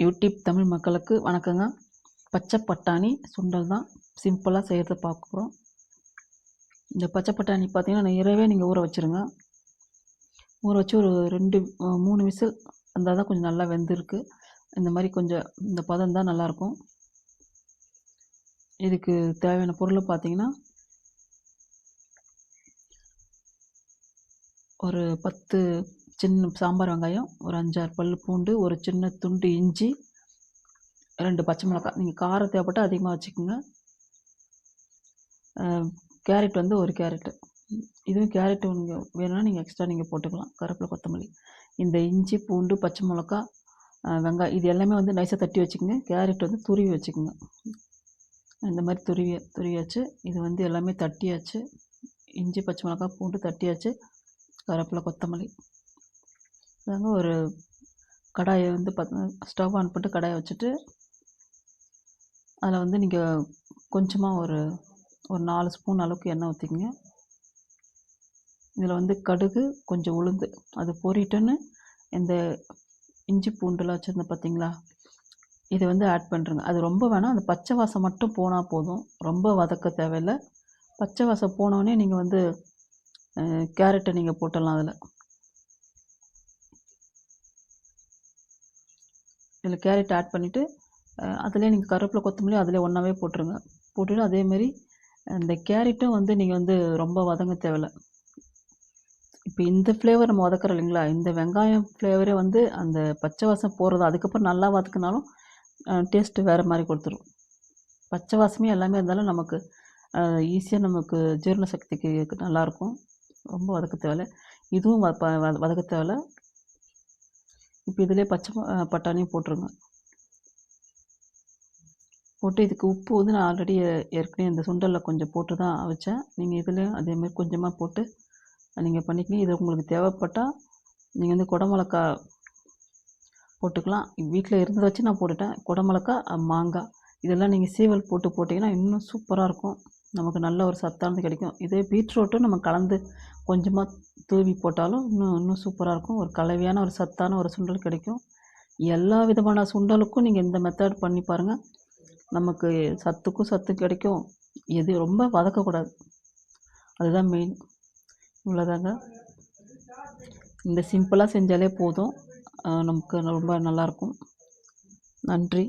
YouTube Tamil மக்களுக்கு வணக்கங்க. பச்சை பட்டாணி சுண்டல் தான் சிம்பிளாக செய்கிறத பார்க்குறோம் இந்த பச்சை பட்டாணி பார்த்தீங்கன்னா இரவே நீங்கள் ஊற வச்சுருங்க. ஊற வச்சு ஒரு ரெண்டு மூணு விசில் வந்தால் தான் கொஞ்சம் நல்லா வெந்திருக்கு. இந்த மாதிரி கொஞ்சம் இந்த பதம் தான் நல்லாயிருக்கும் இதுக்கு தேவையான பொருளை பார்த்தீங்கன்னா ஒரு பத்து சின்ன சாம்பார் வெங்காயம் ஒரு அஞ்சாறு பல் பூண்டு ஒரு சின்ன துண்டு இஞ்சி ரெண்டு பச்சை மிளகாய் நீங்கள் காரம் தேவைப்பட்டால் அதிகமாக வச்சுக்கோங்க. கேரட் வந்து ஒரு கேரட்டு. இதுவும் கேரட்டு நீங்கள் வேணும்னா நீங்கள் எக்ஸ்ட்ரா நீங்கள் போட்டுக்கலாம். கருவேப்பிலை கொத்தமல்லி. இந்த இஞ்சி பூண்டு பச்சை மிளகா வெங்காயம் இது எல்லாமே வந்து நைஸாக தட்டி வச்சுக்கோங்க. கேரட் வந்து துருவி வச்சுக்கோங்க. இந்த மாதிரி துருவி துருவியாச்சு இது வந்து எல்லாமே தட்டியாச்சு. இஞ்சி பச்சை மிளகா பூண்டு தட்டியாச்சு. கருவேப்பிலை கொத்தமல்லி. அதாங்க ஒரு கடாயை வந்து பார்த்து ஸ்டவ் ஆன் பண்ணிட்டு கடாயை வச்சுட்டு அதில் வந்து நீங்கள் கொஞ்சமாக ஒரு ஒரு நாலு ஸ்பூன் அளவுக்கு எண்ணெய் ஊற்றிக்கங்க இதில் வந்து கடுகு கொஞ்சம் உளுந்து அது பொரிட்டோன்னு இந்த இஞ்சி பூண்டுலாம் வச்சுருந்தேன் பார்த்தீங்களா? இதை வந்து ஆட் பண்ணுறங்க அது ரொம்ப வேணாம் அந்த பச்சை வாசம் மட்டும் போனால் போதும். ரொம்ப வதக்க தேவையில்லை. பச்சை வாசம் போனோடனே நீங்கள் வந்து கேரட்டை நீங்கள் போட்டுடலாம் அதில். இதில் கேரட் ஆட் பண்ணிவிட்டு அதிலே நீங்கள் கருவேப்பிலை கொத்தமல்லி அதிலே ஒன்றாவே போட்டுருங்க. போட்டுட்டு அதேமாரி இந்த கேரட்டும் வந்து நீங்கள் வந்து ரொம்ப வதங்க தேவையில்ல. இப்போ இந்த ஃப்ளேவர் நம்ம வதக்குறோம் இல்லைங்களா? இந்த வெங்காயம் ஃப்ளேவரே வந்து அந்த பச்சை வாசம் போகிறது அதுக்கப்புறம் நல்லா வதக்குனாலும் டேஸ்ட்டு வேறு மாதிரி கொடுத்துரும். பச்சை வாசமே எல்லாமே இருந்தாலும் நமக்கு ஈஸியாக நமக்கு ஜீரண சக்திக்கு நல்லாயிருக்கும் ரொம்ப வதக்க தேவையில்ல. இதுவும் வ ப வத- வதக்க தேவையில்ல. இப்போ இதிலே பச்சை பட்டாணியும் போட்டுருங்க. போட்டு இதுக்கு உப்பு வந்து நான் ஆல்ரெடி ஏற்கனவே இந்த சுண்டலில் கொஞ்சம் போட்டு தான் வச்சேன் நீங்கள் இதுலேயும் அதேமாதிரி கொஞ்சமாக போட்டு நீங்கள் பண்ணிக்கணும் இது உங்களுக்கு தேவைப்பட்டால் நீங்கள் வந்து குடமிளகா போட்டுக்கலாம். வீட்டில் இருந்ததை வச்சு நான் போட்டுட்டேன். குடமிளகா மாங்காய் இதெல்லாம் நீங்கள் சீவல் போட்டு போட்டிங்கன்னா இன்னும் சூப்பராக இருக்கும். நமக்கு நல்ல ஒரு சத்தானது கிடைக்கும். இதே பீட்ரூட்டும் நம்ம கலந்து கொஞ்சமாக தூவி போட்டாலும் இன்னும் இன்னும் சூப்பராக இருக்கும். ஒரு கலவையான ஒரு சத்தான ஒரு சுண்டல் கிடைக்கும். எல்லா விதமான சுண்டலுக்கும் நீங்கள் இந்த மெத்தட் பண்ணி பாருங்கள் நமக்கு சத்துக்கும் சத்து கிடைக்கும். எது ரொம்ப வதக்கக்கூடாது அதுதான் மெயின் இவ்வளோதாங்க இந்த சிம்பிளாக செஞ்சாலே போதும். நமக்கு ரொம்ப நல்லாயிருக்கும் நன்றி.